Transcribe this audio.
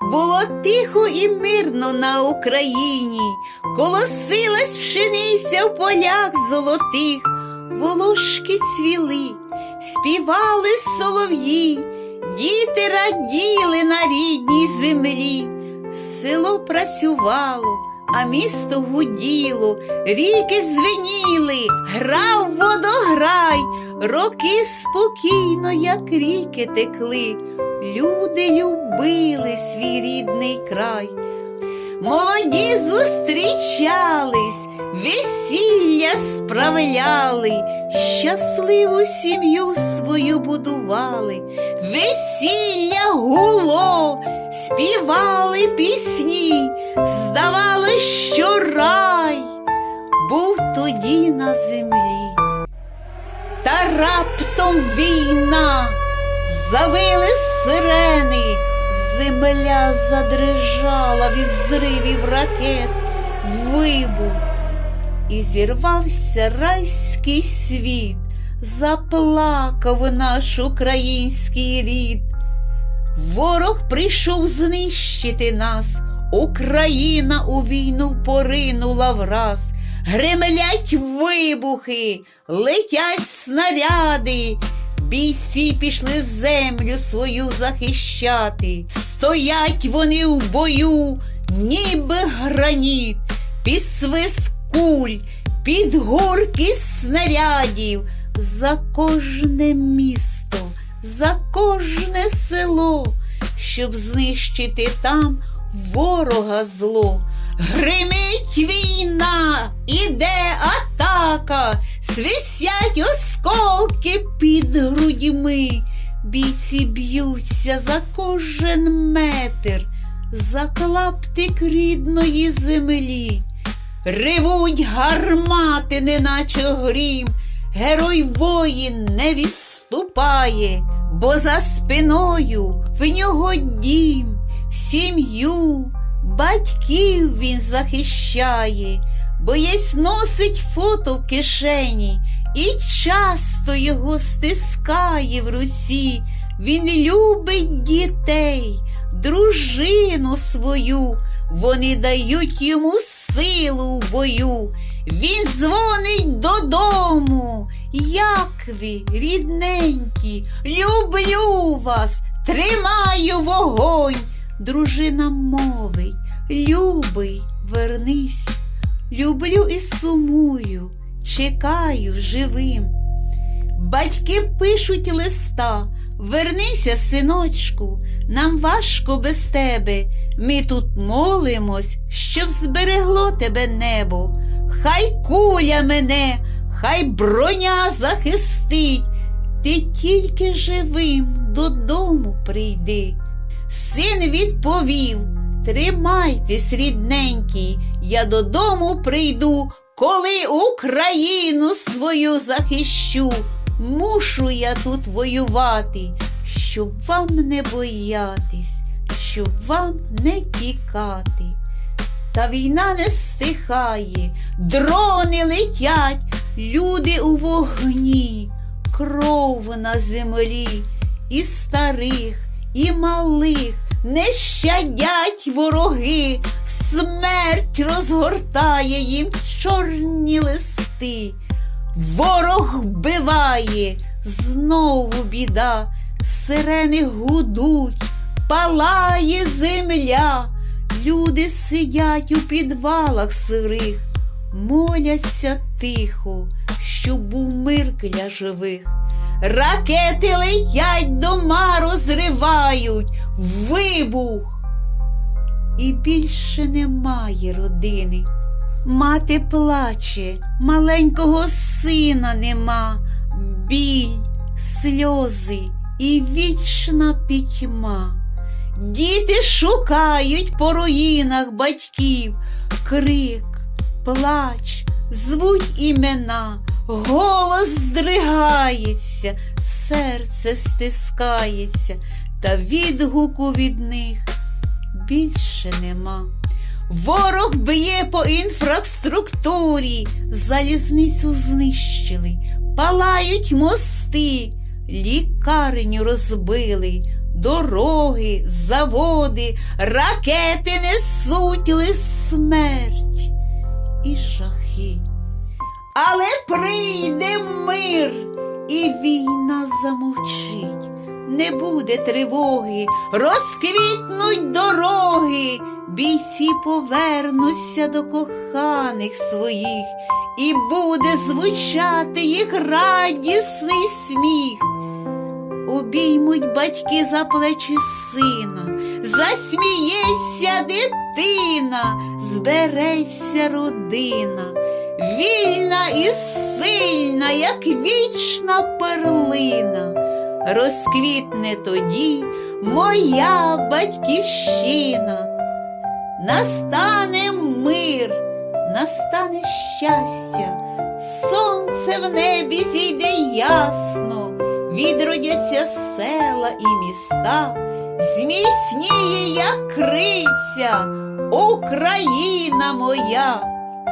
Було тихо і мирно на Україні, колосилась пшениця в полях золотих, волошки цвіли, співали солов'ї, діти раділи на рідній землі. Село працювало, а місто гуділо, ріки звеніли, грав водограй, роки спокійно, як ріки текли. Люди любили свій рідний край. Молоді зустрічались, весілля справляли, щасливу сім'ю свою будували, весілля гуло, співали пісні, здавалось, що рай був тоді на землі. Та раптом війна, завили сирени, земля задрижала від зривів ракет, вибух, і зірвався райський світ, заплакав наш український рід. Ворог прийшов знищити нас, Україна у війну поринула враз. Гремлять вибухи, летять снаряди, бійці пішли землю свою захищати. Стоять вони в бою, ніби граніт, під свист куль, під гурки снарядів, за кожне місто, за кожне село, щоб знищити там ворога зло. Гримить війна, іде атака, свистять осколки під грудьми. Бійці б'ються за кожен метр, за клаптик рідної землі. Ревуть гармати, неначе грім, герой воїн не відступає, бо за спиною в нього дім, сім'ю, батьків він захищає, боєць носить фото в кишені і часто його стискає в руці. Він любить дітей, дружину свою, вони дають йому силу в бою. Він дзвонить додому. Як ви, рідненькі, люблю вас, тримаю вогонь. Дружина мовить, любий, вернись. Люблю і сумую, чекаю живим. Батьки пишуть листа, вернися, синочку, нам важко без тебе. Ми тут молимось, щоб зберегло тебе небо. Хай куля мене, хай броня захистить, ти тільки живим додому прийди. Син відповів Тримайтесь, рідненький, я додому прийду, коли Україну свою захищу. Мушу я тут воювати, щоб вам не боятись, щоб вам не тікати. Та війна не стихає, дрони летять, люди у вогні, кров на землі, і старих, і малих не щадять вороги, смерть розгортає їм чорні листи. Ворог вбиває, знову біда, сирени гудуть, палає земля. Люди сидять у підвалах сирих, моляться тихо, щоб був мир для живих. Ракети летять дома, розривають, вибух. І більше немає родини. Мати плаче, маленького сина нема, біль, сльози і вічна пітьма. Діти шукають по руїнах батьків, крик, плач, звуть імена, голос здригається, серце стискається, та відгуку від них більше нема. Ворог б'є по інфраструктурі, залізницю знищили, палають мости, лікарню розбили, дороги, заводи, ракети несуть лист смерть і жахи. Але прийде мир, і війна замовчить. Не буде тривоги, розквітнуть дороги, бійці повернуться до коханих своїх, і буде звучати їх радісний сміх. Обіймуть батьки за плечі сина, засміється дитина, збереться родина, вільна і сильна, як вічна перлина. Розквітне тоді моя батьківщина. Настане мир, настане щастя, сонце в небі зійде ясно, відродяться села і міста, зміцніє, як криця, Україна моя.